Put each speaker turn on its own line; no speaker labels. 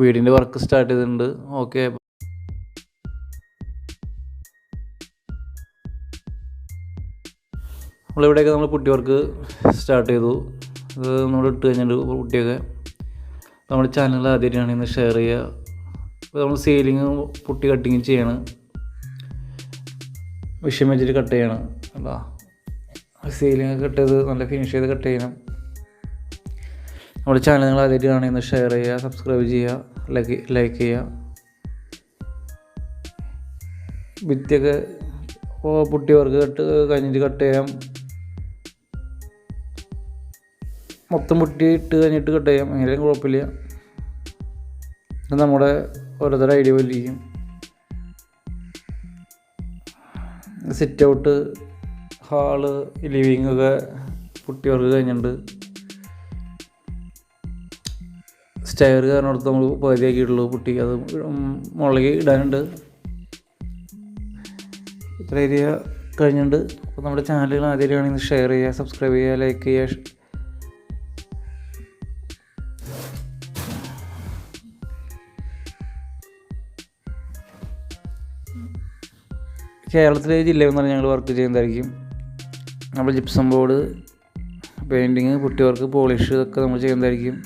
വീടിന്റെ work start ചെയ്തിട്ടുണ്ട്. Okay നമ്മളിവിടെയൊക്കെ നമ്മൾ പുട്ടി വർക്ക് സ്റ്റാർട്ട് ചെയ്തു. ഇത് നമ്മൾ ഇട്ട് കഴിഞ്ഞിട്ട് പുട്ടിയൊക്കെ നമ്മുടെ ചാനൽ ആദ്യമായിട്ടാണ് ഇന്ന് ഷെയർ ചെയ്യുക. അപ്പോൾ നമ്മൾ സീലിങ് പുട്ടി കട്ടിങ് ചെയ്യണം. വിഷയം വെച്ചിട്ട് കട്ട് ചെയ്യണം. അല്ല സീലിംഗ് കട്ട് ചെയ്ത് നല്ല ഫിനിഷ് ചെയ്ത് കട്ട് ചെയ്യണം. നമ്മുടെ ചാനൽ നിങ്ങൾ ആദ്യമായിട്ട് കാണുന്നത് ഷെയർ ചെയ്യുക സബ്സ്ക്രൈബ് ചെയ്യുക ലൈക്ക് ലൈക്ക് ചെയ്യുക. ഭിത്തിയൊക്കെ ഓ പുട്ടി വർക്ക് കട്ട് കഴിഞ്ഞിട്ട് കട്ട് ചെയ്യാം. മൊത്തം പുട്ടി ഇട്ട് കഴിഞ്ഞിട്ട് കട്ട് ചെയ്യാം. എങ്ങനെയും കുഴപ്പമില്ല. നമ്മുടെ ഓരോരുത്തരുടെ ഐഡിയ പോലിരിക്കും സിറ്റ് ഔട്ട് ഹാൾ ലിവിങ് ഒക്കെ പുട്ടി വർക്ക് കഴിഞ്ഞിട്ടുണ്ട്. സ്റ്റയർ കാരണത്ത് നമ്മൾ പകുതിയാക്കിയിട്ടുള്ളൂ പുട്ടി. അത് മുകളിലേക്ക് ഇടാനുണ്ട്. ഇത്ര ഏരിയ കഴിഞ്ഞിട്ടുണ്ട്. അപ്പോൾ നമ്മുടെ ചാനലുകൾ ആദ്യമാണെങ്കിൽ ഷെയർ ചെയ്യുക സബ്സ്ക്രൈബ് ചെയ്യുക ലൈക്ക് ചെയ്യുക. കേരളത്തിലെ ജില്ലയിൽ നിന്നാണ് ഞങ്ങൾ വർക്ക് ചെയ്യുന്നതായിരിക്കും. നമ്മൾ gypsum board painting putty work polish ഇതൊക്കെ നമ്മൾ ചെയ്യുന്നതായിരിക്കും.